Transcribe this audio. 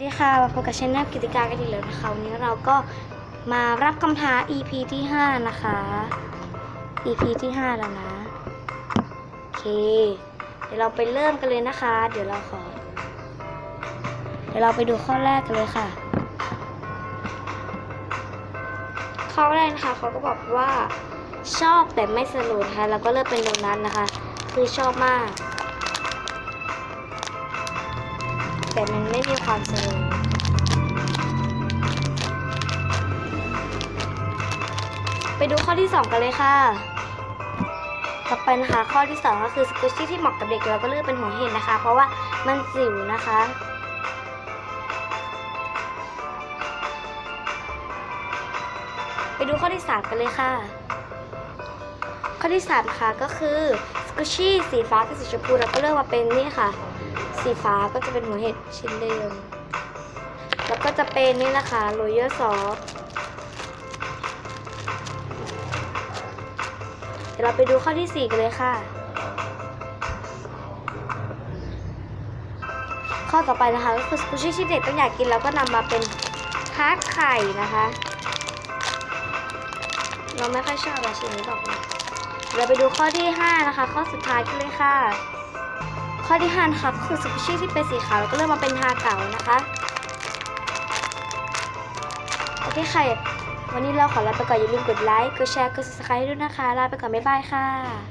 ดีค่ะมาพบกับช anel กิติการกันอีกแล้วนะคะวันนี้เราก็มารับคำท้า EP ที่ 5 นะคะ EP ที่ 5 แล้วนะโอเค เดี๋ยวเราไปเริ่มกันเลยนะคะ เดี๋ยวเราขอ เดี๋ยวเราไปดูข้อแรกกันเลยค่ะ ข้อแรกนะคะเขาก็บอกว่าชอบแต่ไม่สนุกนะคะแล้วก็เลือกเป็นโดนัทนะคะ คือชอบมาก แต่มันไม่มีความสนุกไปดูข้อที่ 2 กันเลยค่ะ ต่อไปนะคะข้อที่ 2 ก็คือสกูชี่ที่เหมาะกับเด็กเราก็เลือกเป็นหัวเห็ดนะคะ เพราะว่ามันจิ๋วนะคะไปดูข้อที่ 3 กันเลยค่ะ ข้อที่3นะคะก็คือ สกูชี่สีฟ้ากับสีชมพูเราก็เลือกมาเป็นนี่ค่ะ สีฟ้าก็จะเป็นหัวเห็ดชิ้นเดิม แล้วก็จะเป็นนี่นะคะโรยเยอร์ซอสเดี๋ยวเราไปดูข้อที่ 4 กันเลยค่ะ ข้อต่อไปนะคะก็คือสกูชี่ที่เด็กต้องอยากกินแล้วก็นำมาเป็นทาร์ตไข่นะคะ เราไม่ค่อยชอบอะชิ้นนี้บอกเลย เดี๋ยวเราไปดูข้อที่ 5 นะคะ ข้อสุดท้ายกันเลยค่ะ ข้อที่5นะคะก็คือสกูชี่ที่เป็นสีขาวแล้วก็เริ่มมาเป็นทาเก่านะคะโอเคค่ะวันนี้เราขอลาไปก่อนอย่าลืมกดไลค์กดแชร์กด subscribe ด้วยนะคะลาไปก่อนบ๊ายบายค่ะ